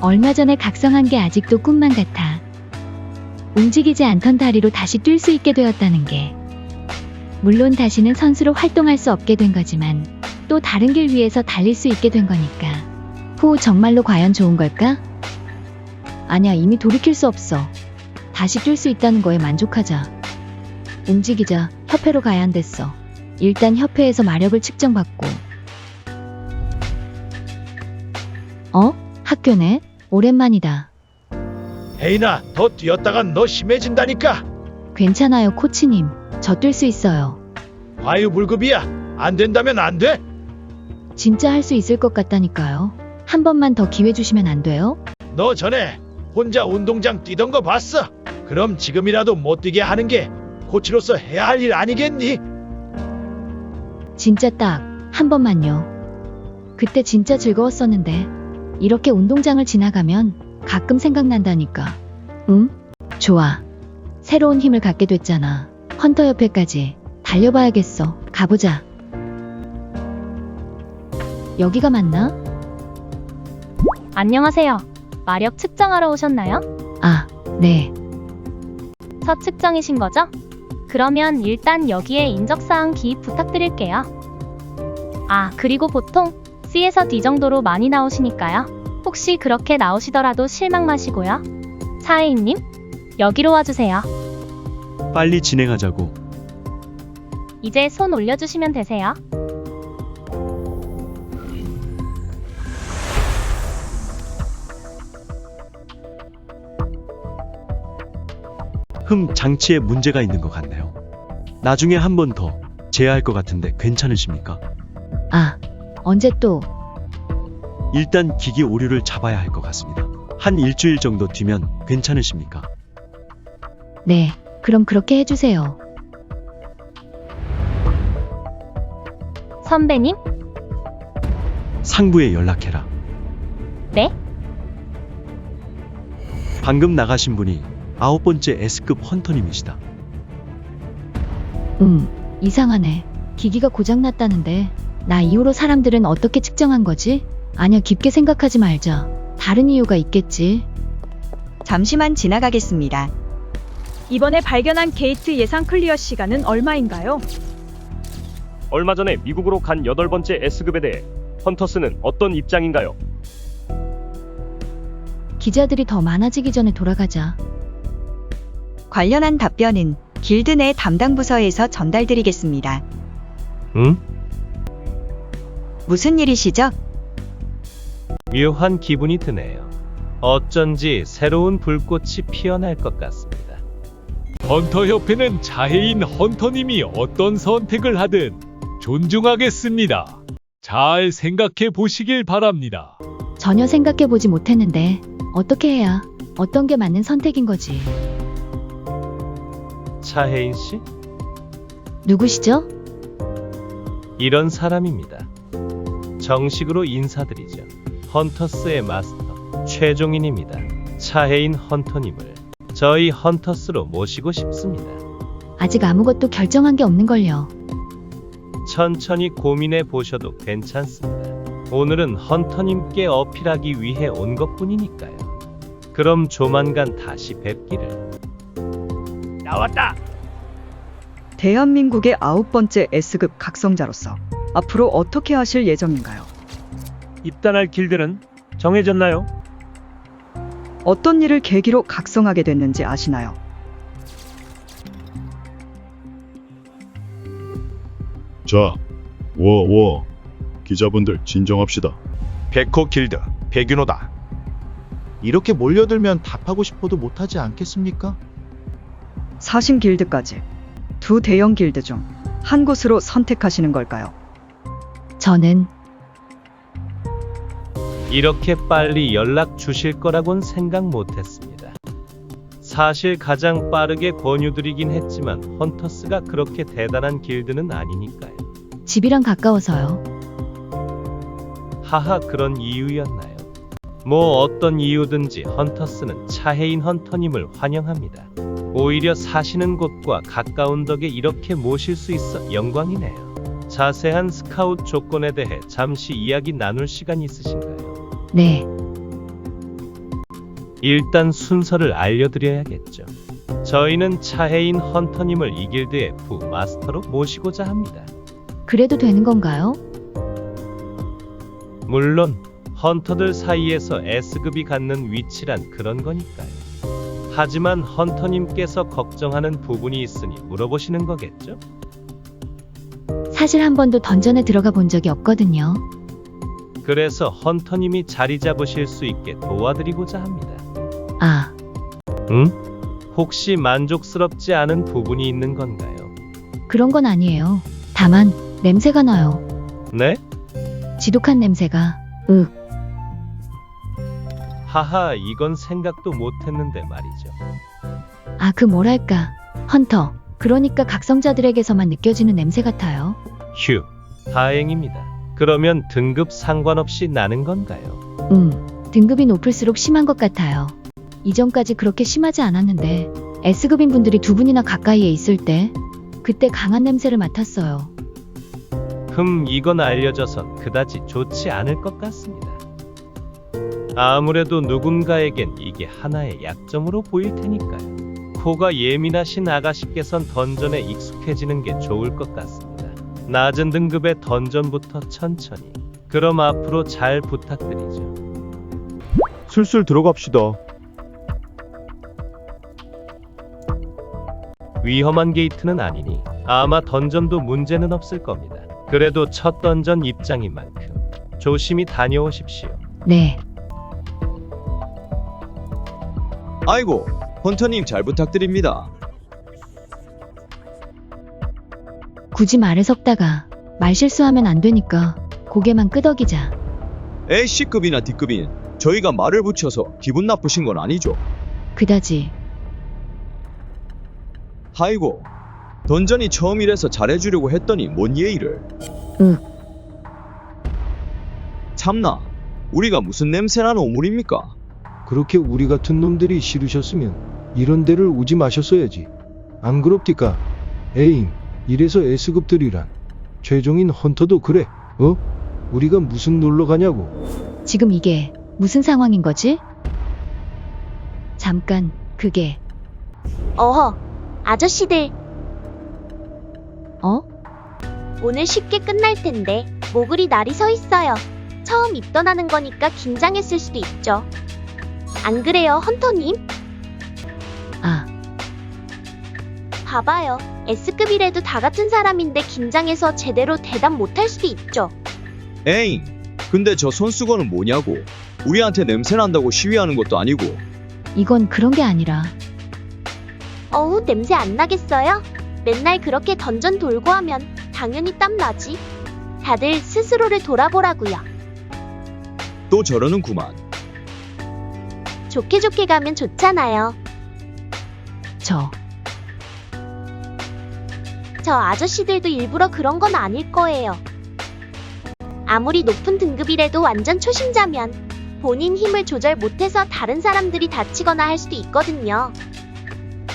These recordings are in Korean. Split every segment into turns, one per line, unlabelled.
얼마 전에 각성한 게 아직도 꿈만 같아. 움직이지 않던 다리로 다시 뛸 수 있게 되었다는 게. 물론 다시는 선수로 활동할 수 없게 된 거지만 또 다른 길 위에서 달릴 수 있게 된 거니까. 후 정말로 과연 좋은 걸까? 아니야, 이미 돌이킬 수 없어. 다시 뛸 수 있다는 거에 만족하자. 움직이자. 협회로 가야 한댔어. 일단 협회에서 마력을 측정받고. 어? 학교네? 오랜만이다.
혜인아, 더 뛰었다간 너 심해진다니까.
괜찮아요, 코치님. 저 뛸 수 있어요.
과유불급이야. 안 된다면 안 돼.
진짜 할 수 있을 것 같다니까요. 한 번만 더 기회 주시면 안 돼요?
너 전에 혼자 운동장 뛰던 거 봤어. 그럼 지금이라도 못 뛰게 하는 게 코치로서 해야 할 일 아니겠니?
진짜 딱 한 번만요. 그때 진짜 즐거웠었는데 이렇게 운동장을 지나가면 가끔 생각난다니까. 응? 좋아. 새로운 힘을 갖게 됐잖아. 헌터 옆에까지 달려봐야겠어. 가보자. 여기가 맞나?
안녕하세요. 마력 측정하러 오셨나요?
아, 네.
첫 측정이신 거죠? 그러면 일단 여기에 인적사항 기입 부탁드릴게요. 아, 그리고 보통 C에서 D 정도로 많이 나오시니까요. 혹시 그렇게 나오시더라도 실망 마시고요. 사회인님, 여기로 와주세요.
빨리 진행하자고.
이제 손 올려주시면 되세요.
흠, 장치에 문제가 있는 것 같네요. 나중에 한 번더 재야할 것 같은데 괜찮으십니까?
아, 언제 또?
일단 기기 오류를 잡아야 할 것 같습니다. 한 일주일 정도 뒤면 괜찮으십니까?
네. 그럼 그렇게 해주세요.
선배님,
상부에 연락해라.
네?
방금 나가신 분이 아홉 번째 S급 헌터님이시다.
음, 이상하네. 기기가 고장났다는데, 나 이후로 사람들은 어떻게 측정한 거지? 아니야, 깊게 생각하지 말자. 다른 이유가 있겠지.
잠시만 지나가겠습니다.
이번에 발견한 게이트 예상 클리어 시간은 얼마인가요?
얼마 전에 미국으로 간 여덟 번째 S급에 대해 헌터스는 어떤 입장인가요?
기자들이 더 많아지기 전에 돌아가자.
관련한 답변은 길드 내 담당 부서에서 전달드리겠습니다.
응?
무슨 일이시죠?
묘한 기분이 드네요. 어쩐지 새로운 불꽃이 피어날 것 같습니다.
헌터협회는 자해인 헌터님이 어떤 선택을 하든 존중하겠습니다. 잘 생각해 보시길 바랍니다.
전혀 생각해보지 못했는데, 어떻게 해야, 어떤 게 맞는 선택인 거지.
차혜인 씨?
누구시죠?
이런 사람입니다. 정식으로 인사드리죠. 헌터스의 마스터 최종인입니다. 차혜인 헌터님을 저희 헌터스로 모시고 싶습니다.
아직 아무것도 결정한 게 없는걸요.
천천히 고민해 보셔도 괜찮습니다. 오늘은 헌터님께 어필하기 위해 온 것뿐이니까요. 그럼 조만간 다시 뵙기를.
나왔다.
대한민국의 아홉 번째 S급 각성자로서 앞으로 어떻게 하실 예정인가요?
입단할 길들은 정해졌나요?
어떤 일을 계기로 각성하게 됐는지 아시나요?
자, 워워 기자분들 진정합시다.
백호 길드 백윤호다. 이렇게 몰려들면 답하고 싶어도 못하지 않겠습니까?
사신 길드까지 두 대형 길드 중 한 곳으로 선택하시는 걸까요?
저는,
이렇게 빨리 연락 주실 거라곤 생각 못 했습니다. 사실 가장 빠르게 권유드리긴 했지만 헌터스가 그렇게 대단한 길드는 아니니까요.
집이랑 가까워서요.
하하 그런 이유였나요? 뭐 어떤 이유든지 헌터스는 차혜인 헌터님을 환영합니다. 오히려 사시는 곳과 가까운 덕에 이렇게 모실 수 있어 영광이네요. 자세한 스카웃 조건에 대해 잠시 이야기 나눌 시간 있으신가요?
네.
일단 순서를 알려드려야겠죠. 저희는 차혜인 헌터님을 이 길드의 부마스터로 모시고자 합니다.
그래도 되는 건가요?
물론 헌터들 사이에서 S급이 갖는 위치란 그런 거니까요. 하지만 헌터님께서 걱정하는 부분이 있으니 물어보시는 거겠죠?
사실 한 번도 던전에 들어가 본 적이 없거든요.
그래서 헌터님이 자리 잡으실 수 있게 도와드리고자 합니다.
아,
응? 혹시 만족스럽지 않은 부분이 있는 건가요?
그런 건 아니에요. 다만, 냄새가 나요.
네?
지독한 냄새가. 윽.
하하, 이건 생각도 못했는데 말이죠.
아, 그 뭐랄까. 헌터. 그러니까 각성자들에게서만 느껴지는 냄새 같아요.
휴, 다행입니다. 그러면 등급 상관없이 나는 건가요?
음, 등급이 높을수록 심한 것 같아요. 이전까지 그렇게 심하지 않았는데, S급인 분들이 두 분이나 가까이에 있을 때, 그때 강한 냄새를 맡았어요.
흠, 이건 알려져선 그다지 좋지 않을 것 같습니다. 아무래도 누군가에겐 이게 하나의 약점으로 보일 테니까요. 코가 예민하신 아가씨께선 던전에 익숙해지는 게 좋을 것 같습니다. 낮은 등급의 던전부터 천천히. 그럼 앞으로 잘 부탁드리죠.
슬슬 들어갑시다.
위험한 게이트는 아니니 아마 던전도 문제는 없을 겁니다. 그래도 첫 던전 입장인 만큼 조심히 다녀오십시오.
네,
아이고, 헌터님 잘 부탁드립니다.
굳이 말을 섞다가, 말 실수하면 안 되니까, 고개만 끄덕이자.
A급이나 D급인 저희가 말을 붙여서 기분 나쁘신 건 아니죠?
그다지.
아이고, 던전이 처음이라서 잘해주려고 했더니 뭔 예의를.
윽.
참나, 우리가 무슨 냄새나는 오물입니까?
그렇게 우리 같은 놈들이 싫으셨으면 이런 데를 오지 마셨어야지. 안 그럽디까? 에잉, 이래서 S급들이란. 최종인 헌터도 그래. 어? 우리가 무슨 놀러 가냐고.
지금 이게 무슨 상황인 거지? 잠깐, 그게,
어허, 아저씨들,
어?
오늘 쉽게 끝날 텐데, 모글이 날이 서 있어요. 처음 입던하는 거니까 긴장했을 수도 있죠. 안 그래요, 헌터님?
아,
봐봐요. S급이라도 다 같은 사람인데 긴장해서 제대로 대답 못할 수도 있죠.
에잉, 근데 저 손수건은 뭐냐고. 우리한테 냄새 난다고 시위하는 것도 아니고.
이건 그런 게 아니라,
어우, 냄새 안 나겠어요? 맨날 그렇게 던전 돌고 하면 당연히 땀 나지. 다들 스스로를 돌아보라고요.
또 저러는구만.
좋게 좋게 가면 좋잖아요.
저,
저 아저씨들도 일부러 그런 건 아닐 거예요. 아무리 높은 등급이라도 완전 초심자면 본인 힘을 조절 못해서 다른 사람들이 다치거나 할 수도 있거든요.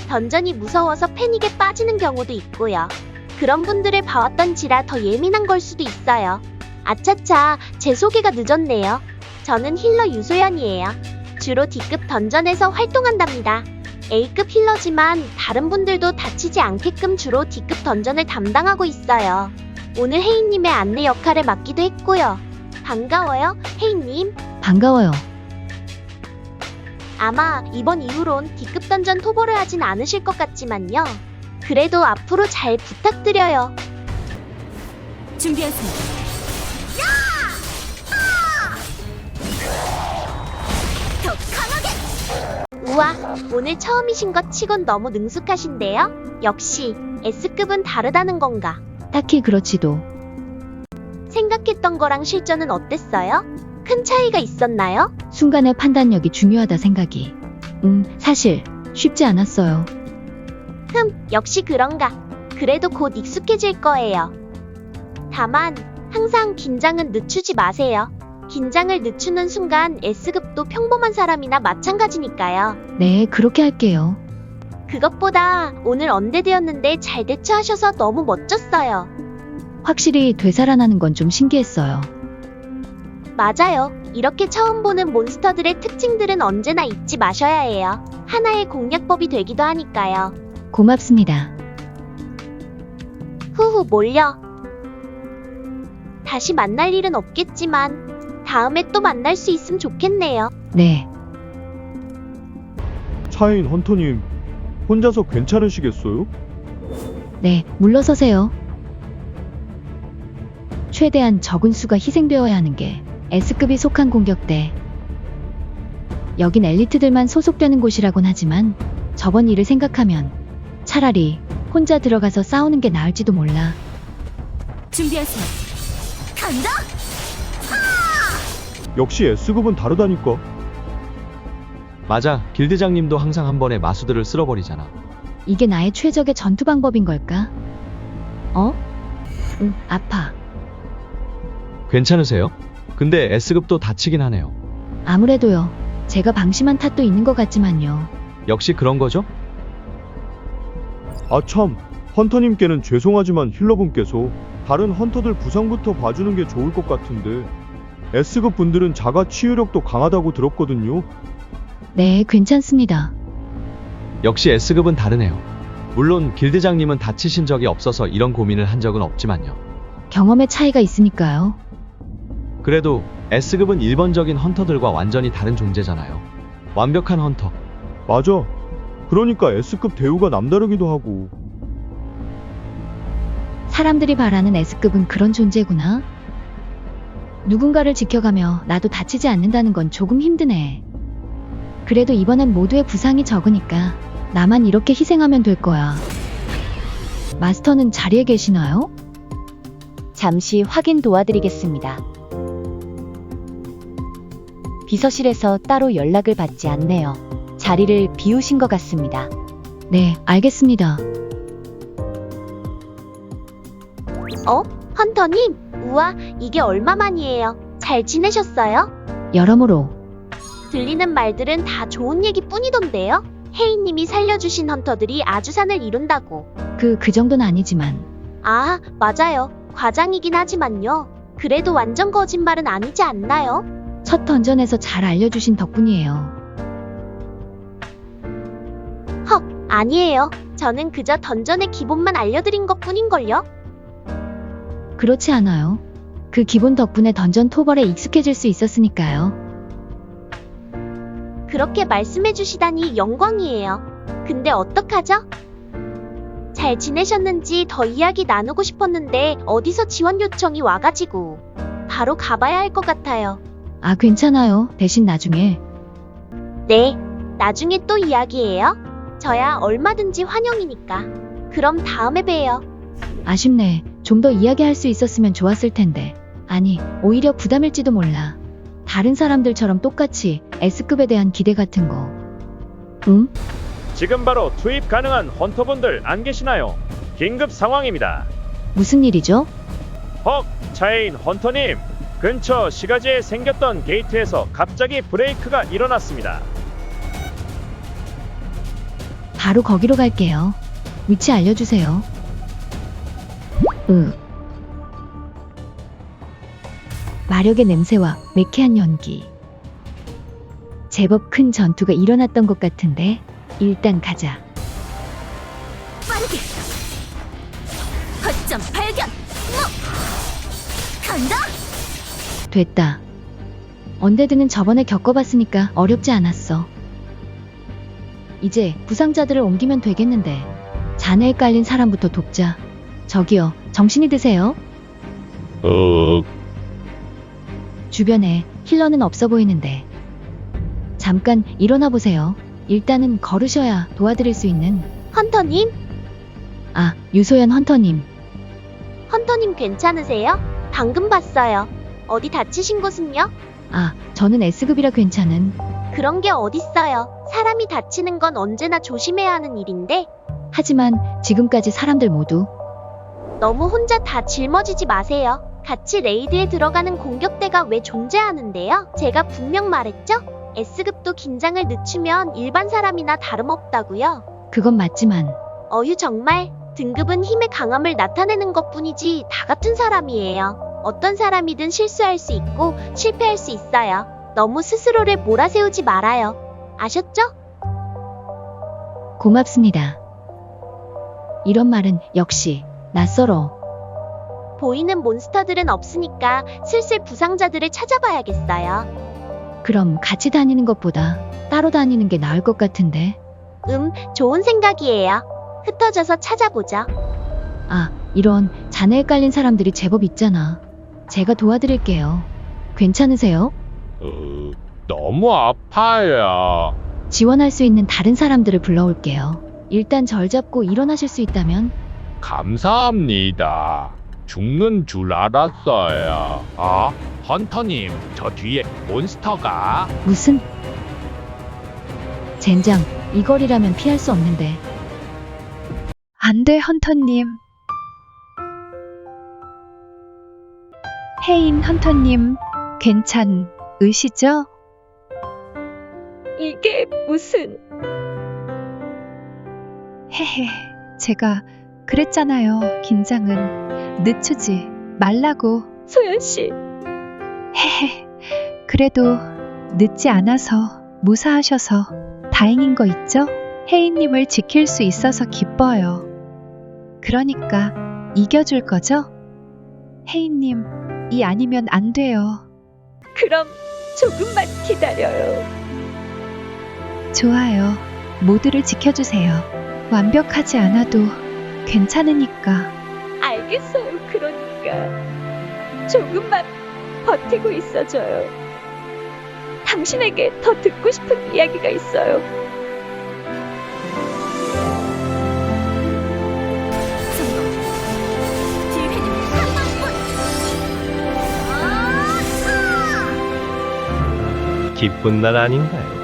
던전이 무서워서 패닉에 빠지는 경우도 있고요. 그런 분들을 봐왔던지라 더 예민한 걸 수도 있어요. 아차차, 제 소개가 늦었네요. 저는 힐러 유소연이에요. 주로 D급 던전에서 활동한답니다. A급 힐러지만 다른 분들도 다치지 않게끔 주로 D급 던전을 담당하고 있어요. 오늘 혜인님의 안내 역할을 맡기도 했고요. 반가워요, 혜인님.
반가워요.
아마 이번 이후론 D급 던전 토보를 하진 않으실 것 같지만요. 그래도 앞으로 잘 부탁드려요.
준비하세요.
우와, 오늘 처음이신 것 치곤 너무 능숙하신데요? 역시 S급은 다르다는 건가?
딱히 그렇지도.
생각했던 거랑 실전은 어땠어요? 큰 차이가 있었나요?
순간의 판단력이 중요하다 생각이. 음, 사실, 쉽지 않았어요.
흠, 역시 그런가. 그래도 곧 익숙해질 거예요. 다만, 항상 긴장은 늦추지 마세요. 긴장을 늦추는 순간 S급도 평범한 사람이나 마찬가지니까요.
네, 그렇게 할게요.
그것보다 오늘 언데드였는데 잘 대처하셔서 너무 멋졌어요.
확실히 되살아나는 건 좀 신기했어요.
맞아요. 이렇게 처음 보는 몬스터들의 특징들은 언제나 잊지 마셔야 해요. 하나의 공략법이 되기도 하니까요.
고맙습니다.
후후 몰려. 다시 만날 일은 없겠지만 다음에 또 만날 수 있으면 좋겠네요.
네,
차인 헌터님, 혼자서 괜찮으시겠어요?
네, 물러서세요. 최대한 적은 수가 희생되어야 하는 게 S급이 속한 공격대. 여긴 엘리트들만 소속되는 곳이라곤 하지만 저번 일을 생각하면 차라리 혼자 들어가서 싸우는 게 나을지도 몰라.
준비하세요. 간다.
역시 S급은 다르다니까.
맞아. 길대장님도 항상 한 번에 마수들을 쓸어버리잖아.
이게 나의 최적의 전투 방법인 걸까? 어? 응, 아파.
괜찮으세요? 근데 S급도 다치긴 하네요.
아무래도요. 제가 방심한 탓도 있는 것 같지만요.
역시 그런 거죠?
아 참, 헌터님께는 죄송하지만 힐러분께서 다른 헌터들 부상부터 봐주는 게 좋을 것 같은데 S급 분들은 자가 치유력도 강하다고 들었거든요.
네, 괜찮습니다.
역시 S급은 다르네요. 물론 길대장님은 다치신 적이 없어서 이런 고민을 한 적은 없지만요.
경험의 차이가 있으니까요.
그래도 S급은 일반적인 헌터들과 완전히 다른 존재잖아요. 완벽한 헌터.
맞아. 그러니까 S급 대우가 남다르기도 하고.
사람들이 바라는 S급은 그런 존재구나. 누군가를 지켜가며 나도 다치지 않는다는 건 조금 힘드네. 그래도 이번엔 모두의 부상이 적으니까 나만 이렇게 희생하면 될 거야. 마스터는 자리에 계시나요?
잠시 확인 도와드리겠습니다. 비서실에서 따로 연락을 받지 않네요. 자리를 비우신 것 같습니다.
네, 알겠습니다.
어? 헌터님, 우와, 이게 얼마만이에요? 잘 지내셨어요?
여러모로
들리는 말들은 다 좋은 얘기뿐이던데요? 혜인님이 살려주신 헌터들이 아주 산을 이룬다고.
그, 그 정도는 아니지만
아, 맞아요. 과장이긴 하지만요. 그래도 완전 거짓말은 아니지 않나요?
첫 던전에서 잘 알려주신 덕분이에요.
헉, 아니에요. 저는 그저 던전의 기본만 알려드린 것 뿐인걸요?
그렇지 않아요. 그 기본 덕분에 던전 토벌에 익숙해질 수 있었으니까요.
그렇게 말씀해 주시다니 영광이에요. 근데 어떡하죠? 잘 지내셨는지 더 이야기 나누고 싶었는데 어디서 지원 요청이 와가지고 바로 가봐야 할 것 같아요.
아, 괜찮아요. 대신 나중에
네, 나중에 또 이야기해요. 저야 얼마든지 환영이니까. 그럼 다음에 봬요.
아쉽네. 좀 더 이야기할 수 있었으면 좋았을 텐데. 아니, 오히려 부담일지도 몰라. 다른 사람들처럼 똑같이 S급에 대한 기대 같은 거. 응?
지금 바로 투입 가능한 헌터분들 안 계시나요? 긴급 상황입니다.
무슨 일이죠?
헉, 차인 헌터님. 근처 시가지에 생겼던 게이트에서 갑자기 브레이크가 일어났습니다.
바로 거기로 갈게요. 위치 알려주세요. 으. 마력의 냄새와 매캐한 연기. 제법 큰 전투가 일어났던 것 같은데, 일단 가자.
빠르게. 거점 발견. 간다.
됐다. 언데드는 저번에 겪어봤으니까 어렵지 않았어. 이제 부상자들을 옮기면 되겠는데 잔해에 깔린 사람부터 돕자. 저기요, 정신이 드세요?
어,
주변에 힐러는 없어 보이는데. 잠깐 일어나 보세요. 일단은 걸으셔야 도와드릴 수 있는.
헌터님,
아, 유소연 헌터님.
헌터님 괜찮으세요? 방금 봤어요. 어디 다치신 곳은요?
아, 저는 S급이라 괜찮은.
그런 게 어딨어요. 사람이 다치는 건 언제나 조심해야 하는 일인데
하지만 지금까지 사람들 모두
너무 혼자 다 짊어지지 마세요. 같이 레이드에 들어가는 공격대가 왜 존재하는데요? 제가 분명 말했죠? S급도 긴장을 늦추면 일반 사람이나 다름없다고요.
그건 맞지만
어휴 정말 등급은 힘의 강함을 나타내는 것뿐이지 다 같은 사람이에요. 어떤 사람이든 실수할 수 있고 실패할 수 있어요. 너무 스스로를 몰아세우지 말아요. 아셨죠?
고맙습니다. 이런 말은 역시 낯설어.
보이는 몬스터들은 없으니까 슬슬 부상자들을 찾아봐야겠어요.
그럼 같이 다니는 것보다 따로 다니는 게 나을 것 같은데.
음, 좋은 생각이에요. 흩어져서 찾아보죠.
아, 이런 잔해 헷갈린 사람들이 제법 있잖아. 제가 도와드릴게요. 괜찮으세요?
어, 너무 아파요.
지원할 수 있는 다른 사람들을 불러올게요. 일단 절 잡고 일어나실 수 있다면
감사합니다. 죽는 줄 알았어요. 아, 헌터님, 저 뒤에 몬스터가.
무슨 젠장 이 거리라면 피할 수 없는데
안 돼, 헌터님. 헤인 헌터님, 괜찮으시죠?
이게 무슨
헤헤, 제가 그랬잖아요. 긴장은 늦추지 말라고.
소연 씨?
헤헤, 그래도 늦지 않아서 무사하셔서 다행인 거 있죠? 혜인님을 지킬 수 있어서 기뻐요. 그러니까 이겨줄 거죠? 혜인님, 이 아니면 안 돼요.
그럼 조금만 기다려요.
좋아요. 모두를 지켜주세요. 완벽하지 않아도 괜찮으니까.
알겠어요. 그러니까 조금만 버티고 있어줘요. 당신에게 더 듣고 싶은 이야기가 있어요.
기쁜 날 아닌가요?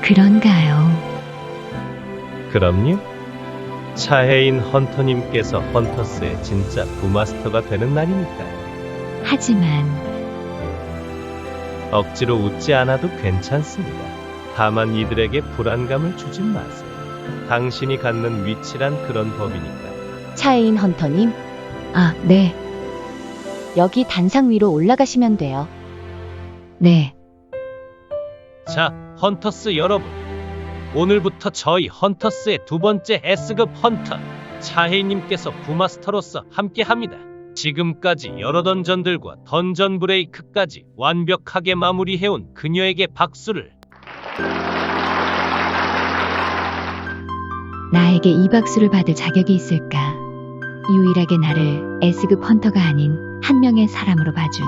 그런가요?
그럼요. 차혜인 헌터님께서 헌터스의 진짜 부마스터가 되는 날이니까요.
하지만
억지로 웃지 않아도 괜찮습니다. 다만 이들에게 불안감을 주지 마세요. 당신이 갖는 위치란 그런 법이니까요.
차에인 헌터님,
아, 네.
여기 단상 위로 올라가시면 돼요.
네.
자, 헌터스 여러분. 오늘부터 저희 헌터스의 두 번째 S급 헌터 차혜인님께서 부마스터로서 함께합니다. 지금까지 여러 던전들과 던전 브레이크까지 완벽하게 마무리해온 그녀에게 박수를
나에게 이 박수를 받을 자격이 있을까? 유일하게 나를 S급 헌터가 아닌 한 명의 사람으로 봐준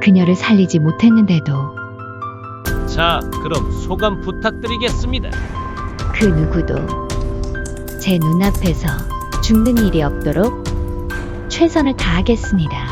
그녀를 살리지 못했는데도
자, 그럼 소감 부탁드리겠습니다.
그 누구도 제 눈앞에서 죽는 일이 없도록 최선을 다하겠습니다.